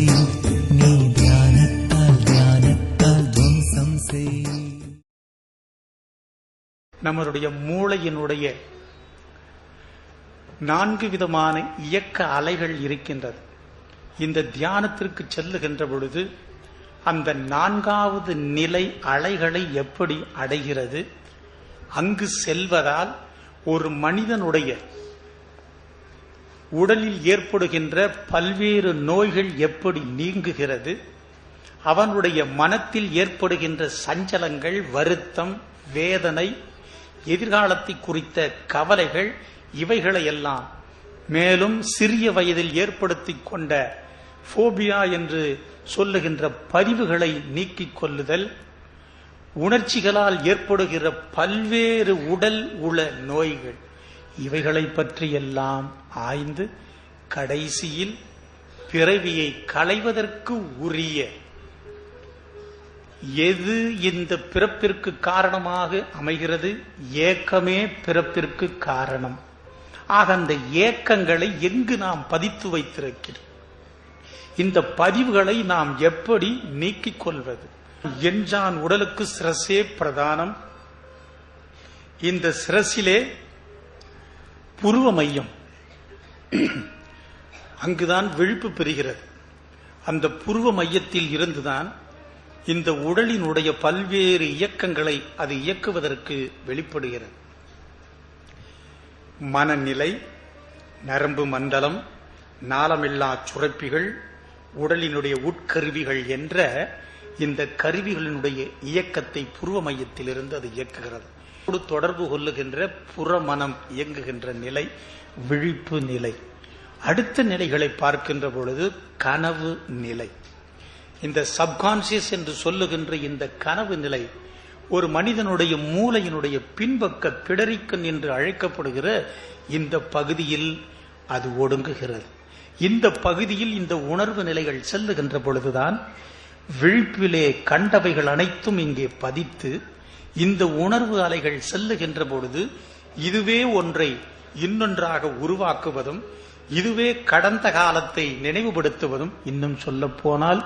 நீ தியானத்தால் தியானத்தால் துவம்சம் செய் நம்மளுடைய மூளையினுடைய நான்கு விதமான இயக்க அலைகள் இருக்கின்றது. இந்த தியானத்திற்கு செல்லுகின்ற பொழுது அந்த நான்காவது நிலை அலைகளை எப்படி அடைகிறது? அங்கு செல்வதால் ஒரு மனிதனுடைய உடலில் ஏற்படுகின்ற பல்வேறு நோய்கள் எப்படி நீங்குகிறது அவனுடைய மனத்தில் ஏற்படுகின்ற சஞ்சலங்கள் வருத்தம் வேதனை எதிர்காலத்தை குறித்த கவலைகள் இவைகளையெல்லாம் மேலும் சிறிய வயதில் ஏற்படுத்திக் கொண்ட போபியா என்று சொல்லுகின்ற பதிவுகளை நீக்கிக் கொள்ளுதல் உணர்ச்சிகளால் ஏற்படுகிற பல்வேறு உடல் உள நோய்கள். இவைகளை பற்றியெல்லாம் ஆய்ந்து கடைசியில் பிறவியை களைவதற்கு உரிய எது இந்த பிறப்பிற்கு காரணமாக அமைகிறது? ஏக்கமே பிறப்பிற்கு காரணம். ஆக அந்த ஏக்கங்களை எங்கு நாம் பதித்து வைத்திருக்கிறோம்? இந்த பதிவுகளை நாம் எப்படி நீக்கிக் கொள்வது? என்ஜான் உடலுக்கு சிரசே பிரதானம். இந்த சிரசிலே புருவ மையம். அங்குதான் விழிப்பு பெறுகிறது. அந்த புருவ மையத்தில் இருந்துதான் இந்த உடலினுடைய பல்வேறு இயக்கங்களை அது இயக்குவதற்கு வெளிப்படுகிறது. மனநிலை நரம்பு மண்டலம் நாளமில்லா சுரப்பிகள் உடலினுடைய உட்கருவிகள் என்ற இந்த கருவிகளினுடைய இயக்கத்தை புருவ மையத்திலிருந்து அது இயக்குகிறது. தொடர்பு கொள்ளுகின்ற புறமனம் இயங்குகின்ற நிலை விழிப்பு நிலை. அடுத்த நிலைகளை பார்க்கின்ற பொழுது கனவு நிலை. இந்த சப்கான்சியஸ் என்று சொல்லுகின்ற இந்த கனவு நிலை ஒரு மனிதனுடைய மூளையினுடைய பின்பக்க பிடரிக்கன் என்று அழைக்கப்படுகிற இந்த பகுதியில் அது ஒடுங்குகிறது. இந்த பகுதியில் இந்த உணர்வு நிலைகள் செல்லுகின்ற பொழுதுதான் விழிப்பிலே கண்டவைகள் அனைத்தும் இங்கே பதித்து இந்த உணர்வு அலைகள் செல்லுகின்ற பொழுது இதுவே ஒன்றை இன்னொன்றாக உருவாக்குவதும் இதுவே கடந்த காலத்தை நினைவுபடுத்துவதும் இன்னும் சொல்ல போனால்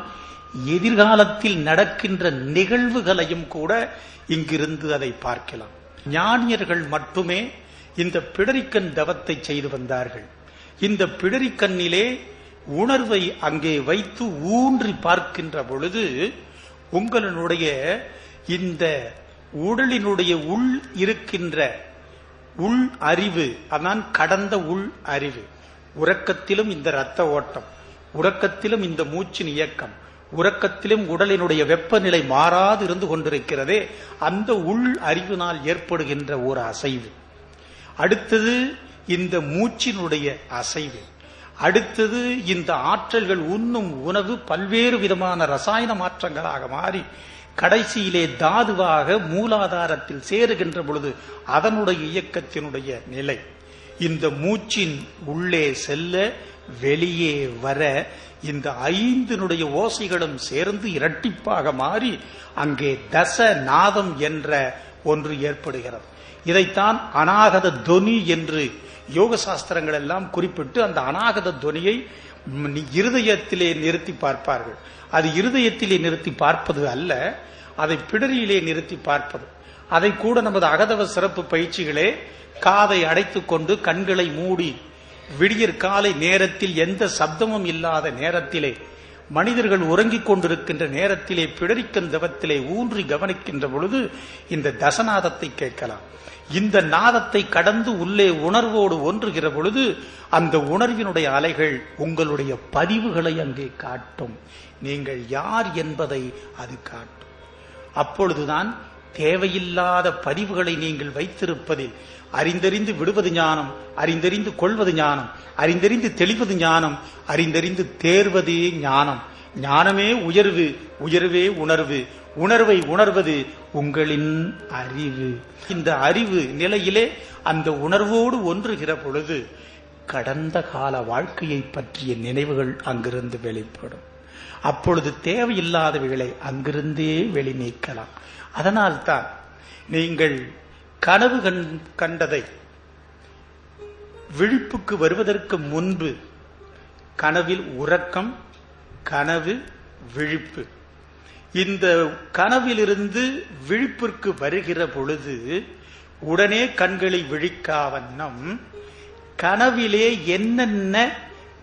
எதிர்காலத்தில் நடக்கின்ற நிகழ்வுகளையும் கூட இங்கிருந்து அதை பார்க்கலாம். ஞானியர்கள் மட்டுமே இந்த பிடரிக்கண் தவத்தை செய்து வந்தார்கள். இந்த பிடரிக்கண்ணிலே உணர்வை அங்கே வைத்து ஊன்றி பார்க்கின்ற பொழுது உங்களுடைய இந்த உடலினுடைய உள் இருக்கின்ற உள் அறிவு அதான் கடந்த உள் அறிவு. உறக்கத்திலும் இந்த இரத்த ஓட்டம் உறக்கத்திலும் இந்த மூச்சின் இயக்கம் உறக்கத்திலும் உடலினுடைய வெப்பநிலை மாறாது இருந்து கொண்டிருக்கிறதே அந்த உள் அறிவினால் ஏற்படுகின்ற ஒரு அசைவு. அடுத்தது இந்த மூச்சினுடைய அசைவு. அடுத்தது இந்த ஆற்றல்கள் உண்ணும் உணவு பல்வேறு விதமான ரசாயன மாற்றங்களாக மாறி கடைசியிலே தாதுவாக மூலாதாரத்தில் சேருகின்ற பொழுது அதனுடைய இயக்கத்தினுடைய நிலை. இந்த மூச்சின் உள்ளே செல்ல வெளியே வர இந்த ஐந்தினுடைய ஓசைகளும் சேர்ந்து இரட்டிப்பாக மாறி அங்கே தச நாதம் என்ற ஒன்று ஏற்படுகிறது. இதைத்தான் அநாகத துவனி என்று யோக சாஸ்திரங்கள் எல்லாம் குறிப்பிட்டு அந்த அநாகத துவனியை இருதயத்திலே நிறுத்தி பார்ப்பார்கள். அது இருதயத்திலே நிறுத்தி பார்ப்பது அல்ல அதை பிடரியிலே நிறுத்தி பார்ப்பது. அதை கூட நமது அகதவ சிறப்பு பயிற்சிகளே காதை அடைத்துக் கொண்டு கண்களை மூடி விடியற் காலை நேரத்தில் எந்த சப்தமும் இல்லாத நேரத்திலே மனிதர்கள் உறங்கிக் கொண்டிருக்கின்ற நேரத்திலே பிடரிக்கந்தவத்திலே ஊன்றி கவனிக்கின்ற பொழுது இந்த தசநாதத்தை கேட்கலாம். இந்த நாதத்தை கடந்து உள்ளே உணர்வோடு ஒன்றுகிற பொழுது அந்த உணர்வினுடைய அலைகள் உங்களுடைய பதிவுகளை அங்கே காட்டும். நீங்கள் யார் என்பதை அது காட்டும். அப்பொழுதுதான் தேவையில்லாத பதிவுகளை நீங்கள் வைத்திருப்பதில் அறிந்தறிந்து விடுவது ஞானம் அறிந்தறிந்து கொள்வது ஞானம் அறிந்தறிந்து தெளிவது ஞானம் அறிந்தறிந்து தேர்வதே ஞானம். ஞானமே உயர்வு உயர்வே உணர்வு. உணர்வை உணர்வது உங்களின் அறிவு. இந்த அறிவு நிலையிலே அந்த உணர்வோடு ஒன்றுகிற பொழுது கடந்த கால வாழ்க்கையை பற்றிய நினைவுகள் அங்கிருந்து வெளிப்படும். அப்பொழுது தேவையில்லாதவைகளை அங்கிருந்தே வெளி நீக்கலாம் அதனால்தான் நீங்கள் கனவு கண்- கண்டதை விழிப்புக்கு வருவதற்கு முன்பு கனவில் உறக்கம் கனவு விழிப்பு. இந்த கனவிலிருந்து விழிப்பிற்கு வருகிற பொழுது உடனே கண்களை விழிக்காவண்ணம் கனவிலே என்னென்ன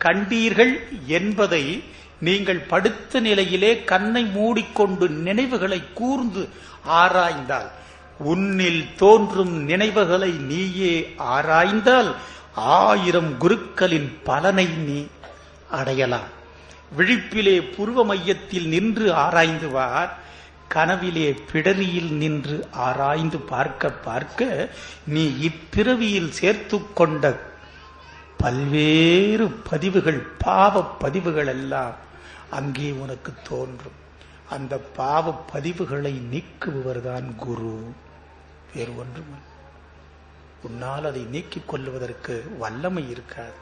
கண்டீர்கள் என்பதை நீங்கள் படுத்த நிலையிலே கண்ணை மூடிக்கொண்டு நினைவுகளை கூர்ந்து ஆராய்ந்தால் உன்னில் தோன்றும் நினைவுகளை நீயே ஆராய்ந்தால் ஆயிரம் குருக்களின் பலனை நீ அடையலாம். விழிப்பிலே புருவ மையத்தில் நின்று ஆராய்ந்து வார் கனவிலே பிடரியில் நின்று ஆராய்ந்து பார்க்க பார்க்க நீ இப்பிறவியில் சேர்த்து கொண்ட பல்வேறு பதிவுகள் பாவ பதிவுகள் எல்லாம் அங்கே உனக்கு தோன்றும். அந்த பாவ பதிவுகளை நீக்குபவர்தான் குரு. வேறு ஒன்றும் உன்னால் அதை நீக்கிக் கொள்வதற்கு வல்லமை இருக்காது.